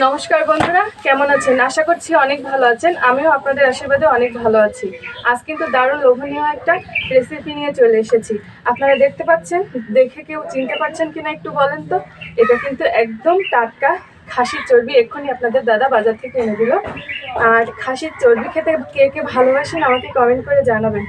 নমস্কার বন্ধুরা, কেমন আছেন? আশা করছি অনেক ভালো আছেন। আমিও আপনাদের আশীর্বাদে অনেক ভালো আছি। আজ কিন্তু দারুণ লোভনীয় একটা রেসিপি নিয়ে চলে এসেছি। আপনারা দেখতে পাচ্ছেন, দেখে কেউ চিনতে পারছেন কিনা একটু বলেন তো? এটা কিন্তু একদম টাটকা খাসির চর্বি, এক্ষুনি আপনাদের দাদা বাজার থেকে এনে দিল। আর খাসির চর্বি খেতে কে কে ভালোবাসেন আমাকে কমেন্ট করে জানাবেন।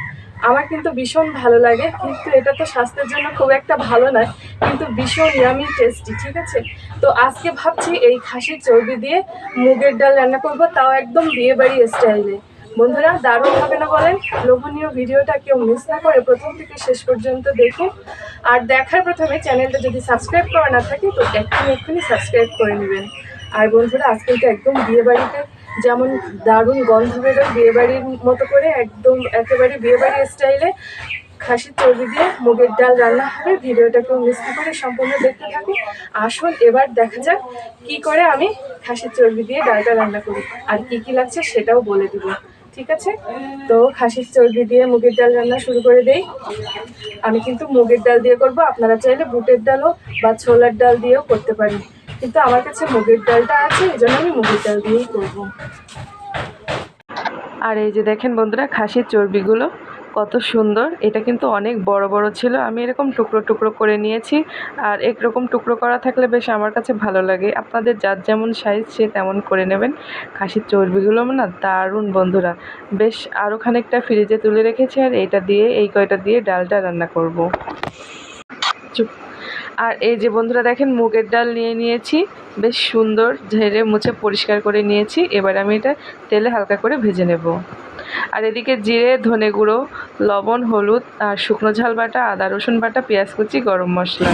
আমার কিন্তু ভীষণ ভালো লাগে, কিন্তু এটা তো স্বাস্থ্যের জন্য খুব একটা ভালো নয়, কিন্তু ভীষণ ইয়ামি টেস্টি ঠিক আছে? তো আজকে ভাবছি এই খাসির চর্বি দিয়ে মুগের ডাল রান্না করব, তাও একদম বিয়ে বাড়ি স্টাইলে বন্ধুরা, দারুণ হবে না বলেন? লোভনীয় ভিডিওটা কেউ মিস না করে প্রথম থেকে শেষ পর্যন্ত দেখুন। আর দেখার প্রথমে চ্যানেলটা যদি সাবস্ক্রাইব করা না থাকে, তো এক্ষুনি এক্ষুনি সাবস্ক্রাইব করে নেবেন। আর বন্ধুরা, আজকে তো একদম বিয়ে বাড়িতে যেমন দারুণ গন্ধ বেরোয় বিয়েবাড়ির মতো করে, একদম একেবারে বিয়েবাড়ি স্টাইলে খাসির চর্বি দিয়ে মুগের ডাল রান্না হবে। ভিডিওটাকেও মিস করে সম্পূর্ণ দেখতে থাকুন। আসুন, এবার দেখা যাক কি করে আমি খাসির চর্বি দিয়ে ডালটা রান্না করি আর কি কি লাগছে সেটাও বলে দিব। ঠিক আছে? তো খাসির চর্বি দিয়ে মুগের ডাল রান্না শুরু করে দেই। আমি কিন্তু মুগের ডাল দিয়ে করব। আপনারা চাইলে বুটের ডালও বা ছোলার ডাল দিয়েও করতে পারেন। কিন্তু আমার কাছে মুগের ডালটা আছে, এই জন্য আমি মুগের ডাল দিয়েই করব। আর এই যে দেখেন বন্ধুরা, খাসির চর্বিগুলো কত সুন্দর। এটা কিন্তু অনেক বড় বড় ছিল। আমি এরকম টুকরো টুকরো করে নিয়েছি। আর একরকম টুকরো করা থাকলে বেশ আমার কাছে ভালো লাগে। আপনাদের যার যেমন সাইজ সে তেমন করে নেবেন। খাসির চর্বিগুলো না দারুণ বন্ধুরা। বেশ আরও খানিকটা ফ্রিজে তুলে রেখেছি আর এটা দিয়ে, এই কয়টা দিয়ে ডালটা রান্না করব। চুপ। আর এই যে বন্ধুরা দেখেন, মুগের ডাল নিয়ে নিয়েছি। বেশ সুন্দর, ঝেড়ে মুছে পরিষ্কার করে নিয়েছি। এবার আমি এটা তেলে হালকা করে ভেজে নেব। আর এদিকে জিরে, ধনে গুঁড়ো, লবণ, হলুদ, আর শুকনো ঝাল বাটা, আদা, রসুন বাটা, পেঁয়াজ কুচি, গরম মশলা।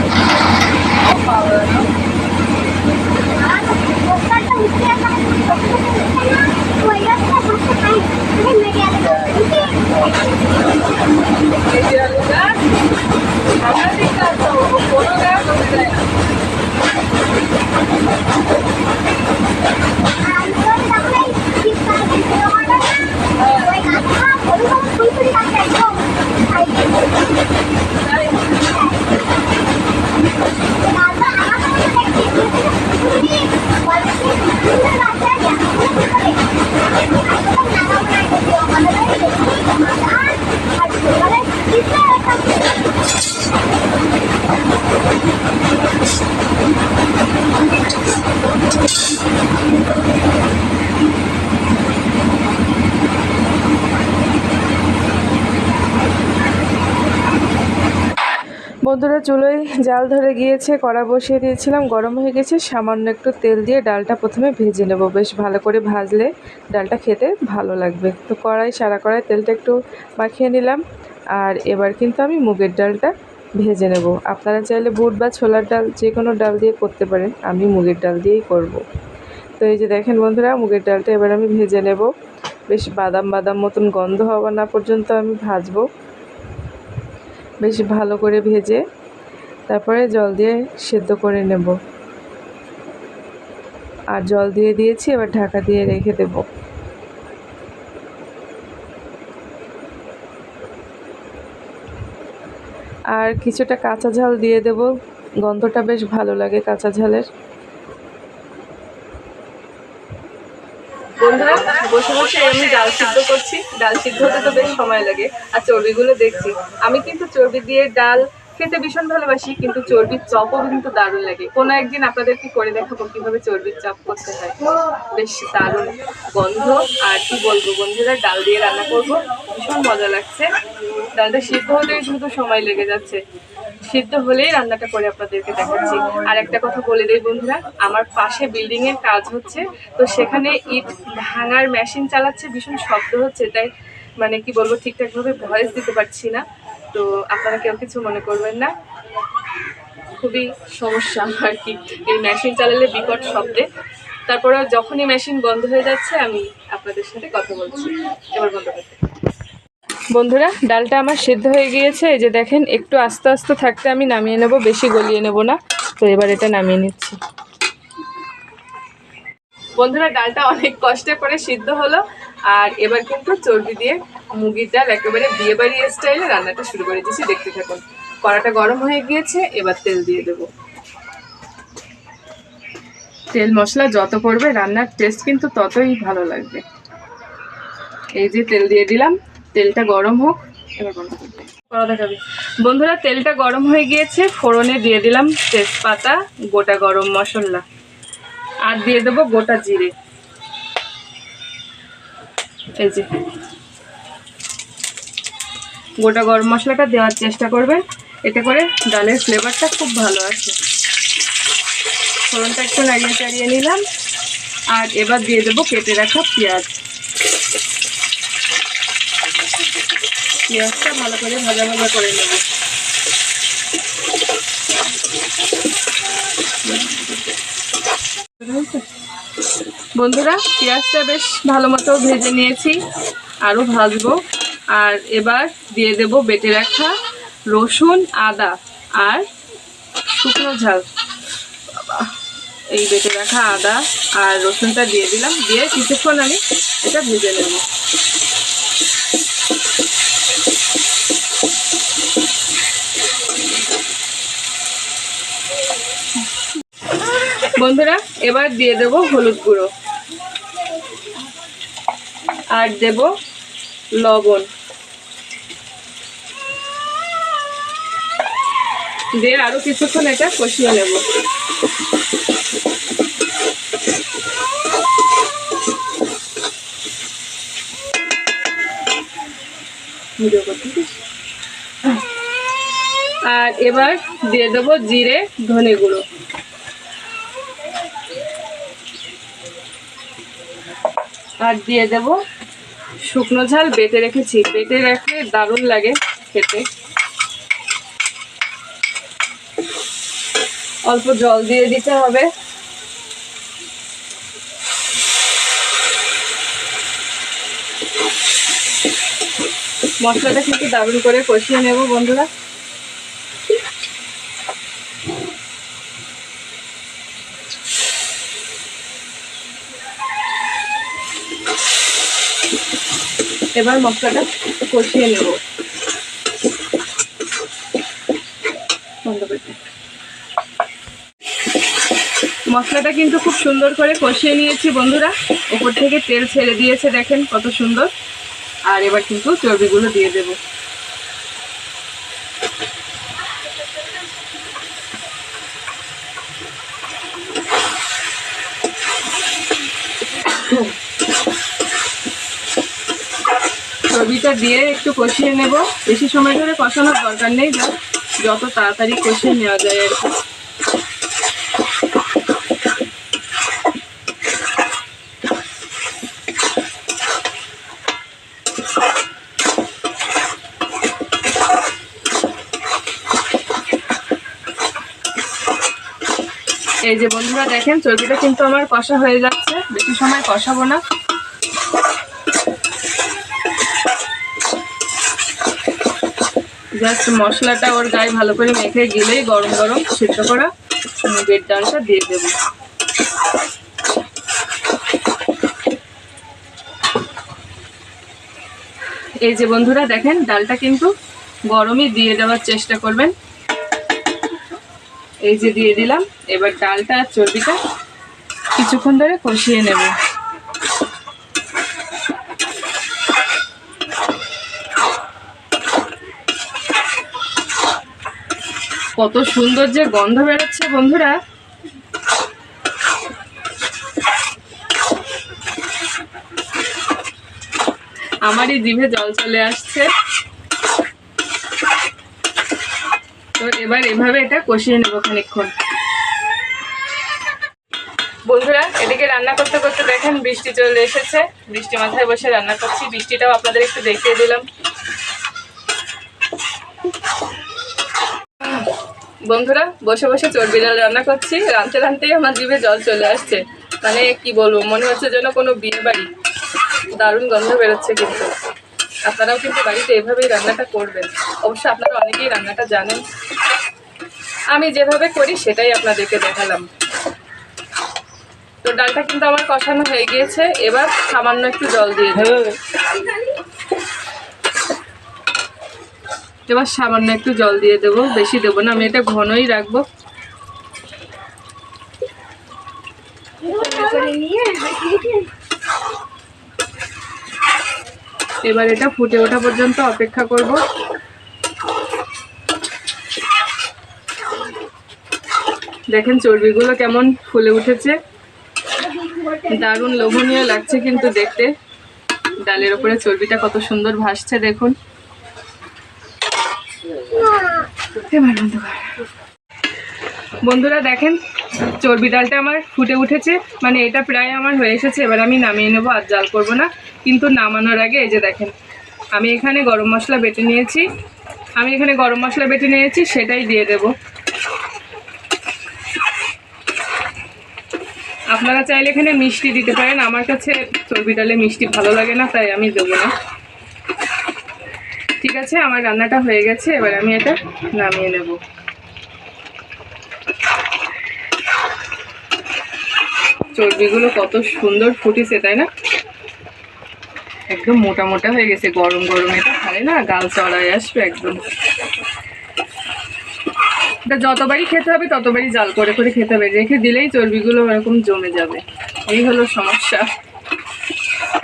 বন্ধুরা চুলোয় জাল ধরে গিয়েছে, কড়া বসিয়ে দিয়েছিলাম, গরম হয়ে গেছে, সামান্য একটু তেল দিয়ে ডালটা প্রথমে ভেজে নেব। বেশ ভালো করে ভাজলে ডালটা খেতে ভালো লাগবে। তো কড়াই সারা কড়াই, তেলটা একটু মাখিয়ে নিলাম, আর এবার কিন্তু আমি মুগের ডালটা ভেজে নেব। আপনারা চাইলে বুট বা ছোলার ডাল, যে কোনো ডাল দিয়ে করতে পারেন, আমি মুগের ডাল দিয়েই করব। তো এই যে দেখেন বন্ধুরা, মুগের ডালটা এবার আমি ভেজে নেব। বেশ বাদাম বাদাম মতন গন্ধ হওয়া না পর্যন্ত আমি ভাজবো। বেশ ভালো করে ভেজে তারপরে জল দিয়ে সেদ্ধ করে নেব। আর জল দিয়ে দিয়েছি, এবার ঢাকা দিয়ে রেখে দেব। আর কিছুটা কাঁচা ঝাল দিয়ে দেব। গন্ধটা বেশ ভালো লাগে কাঁচা ঝালের বন্ধুরা বসে বসে আমি ডাল সিদ্ধ করছি। ডাল সিদ্ধ হতে তো বেশ সময় লাগে। আর চর্বিগুলো দেখছি। আমি কিন্তু চর্বি দিয়ে ডাল খেতে ভীষণ ভালোবাসি, কিন্তু চর্বির চপও কিন্তু দারুণ লাগে। কোনো একদিন আপনাদেরকে করে দেখাবো কীভাবে চর্বির চপ করতে হয়। বেশ দারুণ গন্ধ। আর কি বলব বন্ধুরা, ডাল দিয়ে রান্না করব। ভীষণ মজা লাগছে। ডালটা সিদ্ধ হতেই শুধু সময় লেগে যাচ্ছে। সিদ্ধ হলেই রান্নাটা করে আপনাদেরকে দেখাচ্ছি। আর একটা কথা বলে দেই বন্ধুরা, আমার পাশে বিল্ডিং এর কাজ হচ্ছে, তো সেখানে ইট ভাঙার মেশিন চালাচ্ছে, ভীষণ শব্দ হচ্ছে, তাই মানে কি বলব ঠিকঠাক ভাবে ভয়েস দিতে পারছি না। তো আপনারা কেউ কিছু মনে করবেন না। খুবই সমস্যা আর কি, এই মেশিন চালালে বিকট শব্দে। তারপরে যখনই মেশিন বন্ধ হয়ে যাচ্ছে, আমি আপনাদের সাথে কথা বলছি। এবার বন্ধ করতে। বন্ধুরা, ডালটা আমার সিদ্ধ হয়ে গিয়েছে। এই যে দেখেন, একটু আস্তে আস্তে থাকতে আমি নামিয়ে নেব, বেশি গলিয়ে নেব না। তো এবার এটা নামিয়ে নিচ্ছি। বন্ধুরা, ডালটা অনেক কষ্টে করে সিদ্ধ হলো, আর এবার কিন্তু চর্বি দিয়ে মুগির ডাল, একেবারে বিয়ে বাড়ি স্টাইলে রান্নাটা শুরু করে দিয়েছি, দেখতে থাকুন। কড়াটা গরম হয়ে গিয়েছে, এবার তেল দিয়ে দেবো। তেল মশলা যত পড়বে, রান্নার টেস্ট কিন্তু ততই ভালো লাগবে। এই যে তেল দিয়ে দিলাম তেলটা গরম হোক, এবার করবে কড়া বন্ধুরা, তেলটা গরম হয়ে গিয়েছে, ফোড়নে দিয়ে দিলাম তেজপাতা, গোটা গরম মশলা, আর দিয়ে দেবো গোটা জিরে। এই যে। গোটা গরম মশলাটা দেওয়ার চেষ্টা করবেন এতে করে ডালের ফ্লেভারটা খুব ভালো আছে ফোড়নটা একটু নাড়িয়ে চাড়িয়ে নিলাম, আর এবার দিয়ে দেবো কেটে রাখা পেঁয়াজ। পেঁয়াজটা ভালো করে ভাজা ভাজা করে নেব। বন্ধুরা, পেঁয়াজটা বেশ ভালো মতো ভেজে নিয়েছি, আরও ভাজবো। আর এবার দিয়ে দেব বেটে রাখা রসুন, আদা আর শুকনো ঝাল। এই বেটে রাখা আদা আর রসুনটা দিয়ে দিলাম, দিয়ে কিছুক্ষণ আমি এটা ভেজে নেব। বন্ধুরা, এবার দিয়ে দেব হলুদ গুঁড়ো। আর দেব লবণ। দিয়ে আরও কিছুক্ষণ এটা কষিয়ে নেব। আর এবার দিয়ে দেবো জিরে ধনে গুঁড়ো। আর দিয়ে দেব শুকনো ঝাল, বেটে রেখেছি। বেটে রাখলে দারুণ লাগে খেতে। অল্প জল দিয়ে দিতে হবে। মশলাটা কিন্তু দারুণ করে কষিয়ে নেব বন্ধুরা। এবার মশলাটা কষিয়ে নেব। মশলাটা কিন্তু খুব সুন্দর করে কষিয়ে নিয়েছি বন্ধুরা। উপর থেকে তেল ছেড়ে দিয়েছে দেখেন কত সুন্দর। আর এবার কিন্তু চর্বিগুলো দিয়ে দেব। চর্বিটা দিয়ে একটু কষিয়ে নেব। বেশি সময় ধরে কষানোর দরকার নেই যত তাড়াতাড়ি কষিয়ে নেওয়া যায় আর এই যে বন্ধুরা দেখেন, চর্বিটা কিন্তু আমার কষা হয়ে যাচ্ছে। বেশি সময় কষাবো না। জাস্ট মশলাটা ওর গায়ে ভালো করে মেখে গেলেই গরম গরম সেদ্ধ করা মুগের ডালটা দিয়ে দেব। এই যে বন্ধুরা দেখেন, ডালটা কিন্তু গরমই দিয়ে দেওয়ার চেষ্টা করবেন। এই যে দিয়ে দিলাম, এবার ডালটা আর চর্বিটা কিছুক্ষণ ধরে কষিয়ে নেব। কত সুন্দর যে গন্ধ বেরোচ্ছে বন্ধুরা। আমারই জিভে জল চলে আসছে। তো এবার এভাবে এটা কষিয়ে নেব খানিক্ষণ বন্ধুরা, এদিকে রান্না করতে করতে দেখেন বৃষ্টি চলে এসেছে। বৃষ্টি মাথায় বসে রান্না করছি। বৃষ্টিটাও আপনাদের একটু দেখিয়ে দিলাম। বন্ধুরা, বসে বসে চর্বি ডাল রান্না করছি। রাঁধতে রাঁধতেই আমার জিভে জল চলে আসছে। মানে কি বলব, মনে হচ্ছে যেন কোনো বিয়ে বাড়ি দারুণ গন্ধ বেরোচ্ছে কিন্তু। আপনারাও কিন্তু বাড়িতে এভাবেই রান্নাটা করবেন। অবশ্য আপনারা অনেকেই রান্নাটা জানেন। আমি যেভাবে করি সেটাই আপনাদেরকে দেখালাম। তো ডালটা কিন্তু আমার কষানো হয়ে গিয়েছে। এবার সামান্য একটু জল দিয়ে দেবো এবার সামান্য একটু জল দিয়ে দেবো, বেশি দেবো না, আমি এটা ঘনই রাখব। এবার এটা ফুটে ওঠা পর্যন্ত অপেক্ষা করব। দেখেন চর্বিগুলো কেমন ফুলে উঠেছে। দারুণ লোভনীয় লাগছে কিন্তু দেখতে। ডালের ওপরে চর্বিটা কত সুন্দর ভাসছে, দেখুন। বন্ধুরা দেখেন, চর্বি ডালটা আমার ফুটে উঠেছে মানে এটা প্রায় আমার হয়ে এসেছে, এবার আমি নামিয়ে নেব, আর জাল করব না, কিন্তু নামানোর আগে এই যে দেখেন, আমি এখানে গরম মশলা বেটে নিয়েছি, আমি এখানে গরম মশলা বেটে নিয়েছি, সেটাই দিয়ে দেব। আপনারা চাইলে এখানে মিষ্টি দিতে পারেন, আমার কাছে চর্বি ডালে মিষ্টি ভালো লাগে না, তাই আমি দেবো না। ঠিক আছে, আমার রান্নাটা হয়ে গেছে, এবার আমি এটা নামিয়ে নেব। চর্বিগুলো কত সুন্দর ফুটেছে, তাই না? একদম মোটা মোটা হয়ে গেছে, গরম গরম এটা খালে না, গাল চড়ায় আসবে একদম। এটা যতবারই খেতে হবে, ততবারই জাল করে করে খেতে হবে, রেখে দিলেই চর্বিগুলো এরকম জমে যাবে। এই হলো সমস্যা।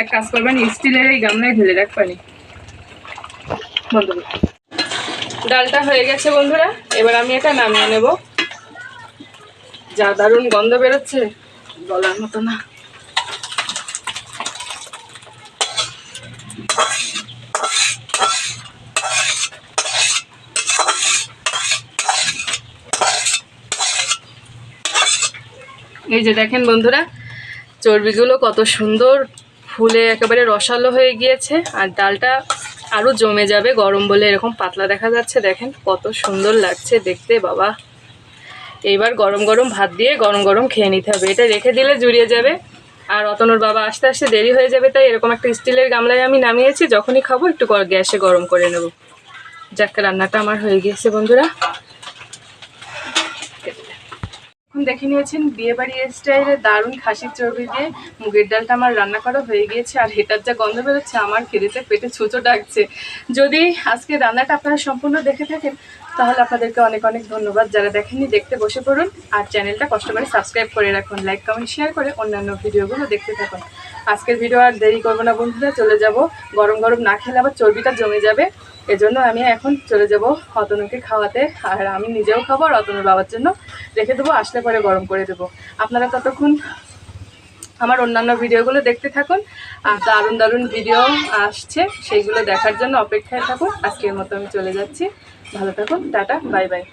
এক কাজ করবেন স্টিলের এই গামলায় ঢেলে রাখবানি বন্ধ করো। ডালটা হয়ে গেছে বন্ধুরা। এবার আমি এটা নামিয়ে নেব। যা দারুণ গন্ধ বেরোচ্ছে, বলার মতো না। এই যে দেখেন বন্ধুরা, চর্বিগুলো কত সুন্দর, ফুলে একেবারে রসালো হয়ে গিয়েছে। আর ডালটা আরও জমে যাবে গরম বলে এরকম পাতলা দেখা যাচ্ছে, দেখেন কত সুন্দর লাগছে দেখতে, বাবা। এইবার গরম গরম ভাত দিয়ে গরম গরম খেয়ে নিতে হবে, এটা রেখে দিলে জুড়িয়ে যাবে। আর অতনুর বাবা আস্তে আস্তে দেরি হয়ে যাবে, তাই এরকম একটা স্টিলের গামলায় আমি নামিয়েছি, যখনই খাব একটু গ্যাসে গরম করে নেব। যাক, রান্নাটা আমার হয়ে গিয়েছে বন্ধুরা। এখন দেখে নিয়েছেন বিয়ে বাড়ি স্টাইলে দারুণ খাসির চর্বি দিয়ে মুগের ডালটা আমার রান্না করা হয়ে গিয়েছে আর হেটার যা গন্ধ বেরোচ্ছে, আমার খেতেতে পেটে ছুঁচো ডাকছে। যদি আজকে রান্নাটা আপনারা সম্পূর্ণ দেখে থাকেন, তাহলে আপনাদেরকে অনেক অনেক ধন্যবাদ। যারা দেখেননি, দেখতে বসে পড়ুন আর চ্যানেলটা কষ্ট করে সাবস্ক্রাইব করে রাখুন, লাইক, কমেন্ট, শেয়ার করে অন্যান্য ভিডিওগুলো দেখতে থাকুন। আজকের ভিডিও আর দেরি করব না বন্ধুরা, চলে যাব। গরম গরম না খেলে আবার চর্বিটা জমে যাবে। এজন্য আমি এখন চলে যাব অতনুকে খাওয়াতে। আর আমি নিজেও খাব আর অতনুর বাবার জন্য রেখে দেবো, আসলে পরে গরম করে দেবো। আপনারা ততক্ষণ আমার অন্যান্য ভিডিওগুলো দেখতে থাকুন। আর দারুণ দারুণ ভিডিও আসছে, সেইগুলো দেখার জন্য অপেক্ষায় থাকুন। আজকের মতো আমি চলে যাচ্ছি। ভালো থাকুন, টাটা, বাই বাই।